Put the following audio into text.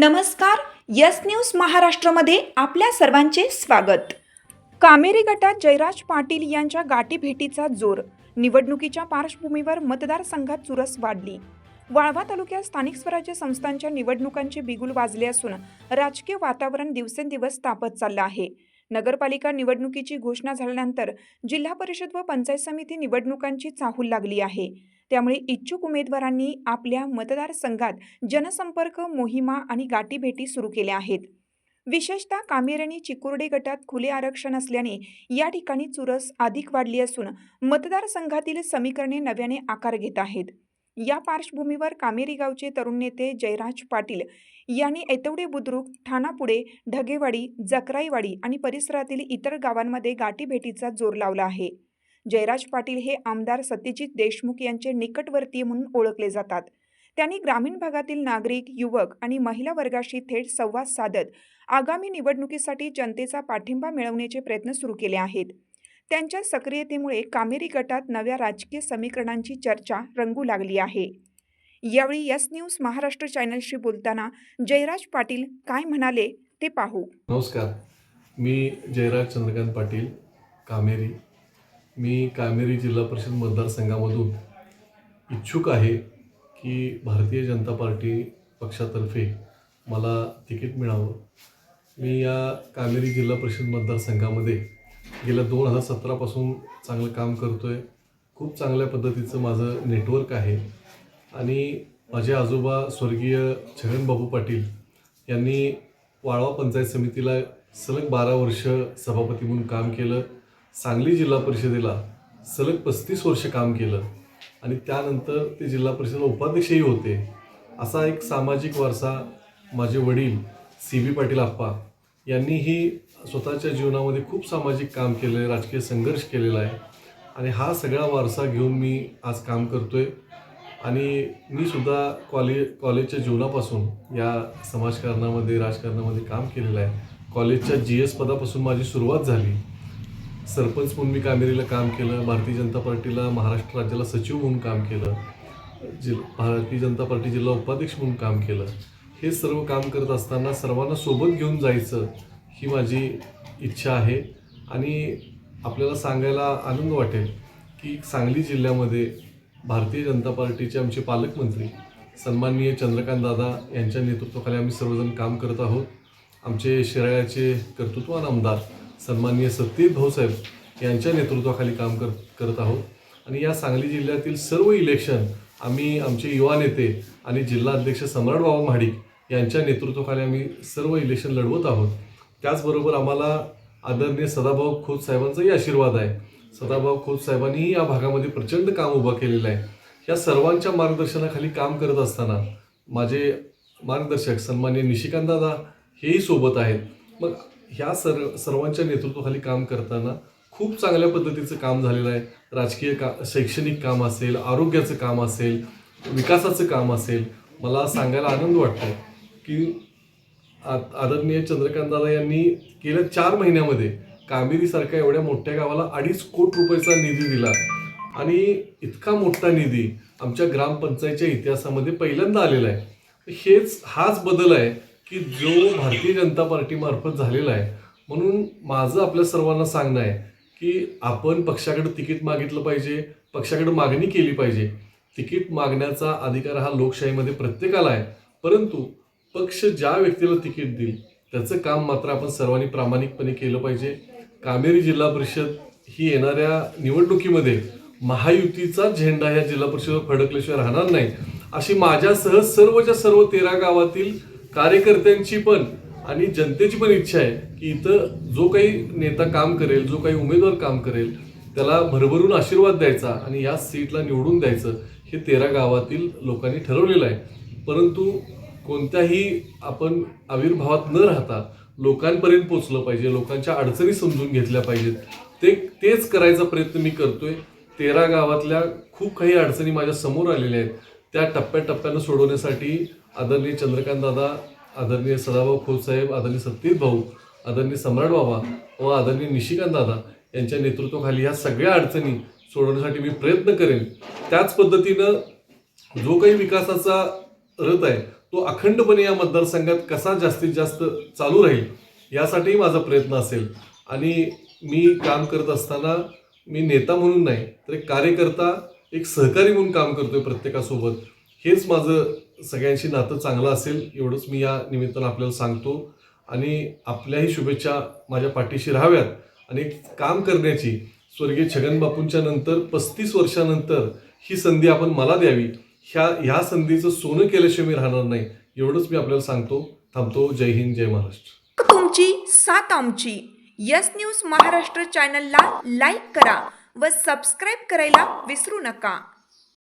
नमस्कार yes news महाराष्ट्रमध्ये आपल्या सर्वांचे स्वागत. कामेरी गटात जयराज पाटील यांच्या गाठीभेटीचा जोर. निवडणुकीच्या पार्श्वभूमीवर मतदारसंघात चुरस वाढली. वाळवा तालुक्यात स्थानिक स्वराज्य संस्थांच्या निवडणुकांचे बिगुल वाजले असून राजकीय वातावरण दिवसेंदिवस तापत चाललं आहे. नगरपालिका निवडणुकीची घोषणा झाल्यानंतर जिल्हा परिषद व पंचायत समिती निवडणुकांची चाहूल लागली आहे. त्यामुळे इच्छुक उमेदवारांनी आपल्या मतदारसंघात जनसंपर्क मोहिमा आणि गाठीभेटी सुरू केल्या आहेत. विशेषतः कामेरणी चिकुर्डे गटात खुले आरक्षण असल्याने या ठिकाणी चुरस अधिक वाढली असून मतदारसंघातील समीकरणे नव्याने आकार घेत आहेत. या पार्श्वभूमीवर कामेरी गावचे तरुण नेते जयराज पाटील यांनी ऐतवडे बुद्रुक ठाणापुडे ढगेवाडी जकराईवाडी आणि परिसरातील इतर गावांमध्ये गाठीभेटीचा जोर लावला आहे. जयराज पाटील हे आमदार सत्यजित देशमुख यांचे निकटवर्तीय म्हणून ओळखले जातात. त्यांनी ग्रामीण भागातील नागरिक युवक आणि महिला वर्गाशी थेट संवाद साधत आगामी निवडणुकीसाठी जनतेचा पाठिंबा मिळवण्याचे प्रयत्न सुरू केले आहेत. त्यांच्या सक्रियतेमुळे कामेरी गटात नव्या राजकीय समीकरणांची चर्चा रंगू लागली आहे. यावेळी यस न्यूज महाराष्ट्र चॅनलशी बोलताना जयराज पाटील काय म्हणाले ते पाहू. नमस्कार. मी जयराज चंद्रकांत पाटील कामेरी. मी कामेरी जिल्हा परिषद मतदारसंघामधून इच्छुक आहे की भारतीय जनता पार्टी पक्षातर्फे मला तिकीट मिळावं. मी या कामेरी जिल्हा परिषद मतदारसंघामध्ये गेल्या दोन हजार सतरापासून चांगलं काम करतो आहे खूप चांगल्या पद्धतीचं माझं नेटवर्क आहे. आणि माझे आजोबा स्वर्गीय छगनबाबू पाटील यांनी वाळवा पंचायत समितीला सलग बारा वर्ष सभापती म्हणून काम केलं. सांगली जिल्हा परिषदेला सलग पस्तीस वर्ष काम केलं आणि त्यानंतर ते जिल्हा परिषदेला उपाध्यक्षही होते. असा एक सामाजिक वारसा माझे वडील सी बी पाटील आप्पा यांनीही स्वतःच्या जीवनामध्ये खूप सामाजिक काम केलं आहे राजकीय संघर्ष केलेला आहे. आणि हा सगळा वारसा घेऊन मी आज काम करतो आहे आणि मी सुद्धा कॉले कॉलेजच्या जीवनापासून या समाजकारणामध्ये राजकारणामध्ये काम केलेलं आहे. कॉलेजच्या जी एस पदापासून माझी सुरुवात झाली. सरपंच म्हणून मी कामेरीला काम केलं भारतीय जनता पार्टीला महाराष्ट्र राज्याला सचिव म्हणून काम केलं जि भारतीय जनता पार्टी जिल्हा उपाध्यक्ष म्हणून काम केलं. हे सर्व काम करत असताना सर्वांना सोबत घेऊन जायचं ही माझी इच्छा आहे. आणि आपल्याला सांगायला आनंद वाटेल की सांगली जिल्ह्यामध्ये भारतीय जनता पार्टीचे आमचे पालकमंत्री सन्माननीय चंद्रकांत दादा यांच्या नेतृत्वाखाली आम्ही सर्वजण काम करत आहोत. आमचे शिराळ्याचे कर्तृत्वान आमदार सन्माननीय सत्यजित भाऊसाहेब यांच्या नेतृत्वाखाली काम कर करत आहोत. आणि या सांगली जिल्ह्यातील सर्व इलेक्शन आम्ही आमचे युवा नेते आणि जिल्हा अध्यक्ष सम्राट बाबा महाडिक यांच्या नेतृत्वाखाली आम्ही सर्व इलेक्शन लढवत आहोत. त्याचबरोबर आम्हाला आदरणीय सदाभाऊ खोत साहेबांचाही आशीर्वाद आहे. सदाभाऊ खोत साहेबांनीही या भागामध्ये प्रचंड काम उभं केलेलं आहे. या सर्वांच्या मार्गदर्शनाखाली काम करत असताना माझे मार्गदर्शक सन्मान्य निशिकांत दादा हेही सोबत आहेत. मग ह्या सर्व सर्वांच्या नेतृत्वाखाली काम करताना खूप चांगल्या पद्धतीचं काम झालेलं आहे. राजकीय का शैक्षणिक काम असेल आरोग्याचं काम असेल विकासाचं काम असेल. मला सांगायला आनंद वाटतो की आदरणीय चंद्रकांत दादा यांनी गेल्या चार महिन्यामध्ये कामेरीसारख्या एवढ्या मोठ्या गावाला अडीच कोट रुपयाचा निधी दिला. आणि इतका मोठा निधी आमच्या ग्रामपंचायतच्या इतिहासामध्ये पहिल्यांदा आलेला आहे. हेच हाच बदल आहे की जो भारतीय जनता पार्टीमार्फत झालेला आहे म्हणून माझं आपल्या सर्वांना सांगणं आहे की आपण पक्षाकडे तिकीट मागितलं पाहिजे पक्षाकडे मागणी केली पाहिजे. तिकीट मागण्याचा अधिकार हा लोकशाहीमध्ये प्रत्येकाला आहे. परंतु पक्ष ज्या व्यक्तीला तिकीट देईल त्याचं काम मात्र आपण सर्वांनी प्रामाणिकपणे केलं पाहिजे. कामेरी जिल्हा परिषद ही येणाऱ्या निवडणुकीमध्ये महायुतीचा झेंडा या जिल्हा परिषदेवर फडकल्याशिवाय राहणार नाही. अशी माझ्यासह सर्वच्या सर्व तेरा गावातील कार्यकर्त्यांची पण आणि जनतेची पण इच्छा आहे की इथं जो काही नेता काम करेल जो काही उमेदवार काम करेल त्याला भरभरून आशीर्वाद द्यायचा आणि या सीटला निवडून द्यायचं हे तेरा गावातील लोकांनी ठरवलेलं आहे. परंतु कोणत्याही आपण आविर्भावात न राहता लोकांपर्यंत पोचलं पाहिजे लोकांच्या अडचणी समजून घेतल्या पाहिजेत. ते तेच करायचा प्रयत्न मी करतोय. तेरा गावातल्या खूप काही अडचणी माझ्यासमोर आलेल्या आहेत. त्या टप्प्याटप्प्यानं सोडवण्यासाठी आदरणीय चंद्रकांत दादा आदरणीय सदाभाऊ खोतसाहेब आदरणीय सत्यजित भाऊ आदरणीय सम्राट बाबा व आदरणीय निशिकांत दादा यांच्या नेतृत्वाखाली ह्या सगळ्या अडचणी सोडवण्यासाठी मी प्रयत्न करेन. त्याच पद्धतीनं जो काही विकासाचा रथ आहे तो अखंडपणे या मतदारसंघात कसा जास्तीत जास्त चालू राहील यासाठीही माझा प्रयत्न असेल. आणि मी काम करत असताना मी नेता म्हणून नाही तर एक कार्यकर्ता एक सहकारी म्हणून काम करतोय प्रत्येकासोबत. हेच माझं सगळ्यांशी नातं चांगलं असेल एवढंच मी या निमित्तानं आपल्याला सांगतो. आणि आपल्याही शुभेच्छा माझ्या पाठीशी राहाव्यात. आणि काम करण्याची स्वर्गीय छगन बापूंच्या नंतर पस्तीस वर्षानंतर ही संधी आपण मला द्यावी. ह्या ह्या संधीचं सोनं केल्याशिवाय मी राहणार नाही एवढंच मी आपल्याला सांगतो. थांबतो. जय हिंद जय महाराष्ट्र. तुमची सात आमची. यस न्यूज महाराष्ट्र चॅनलला लाईक करा व सबस्क्राईब करायला विसरू नका.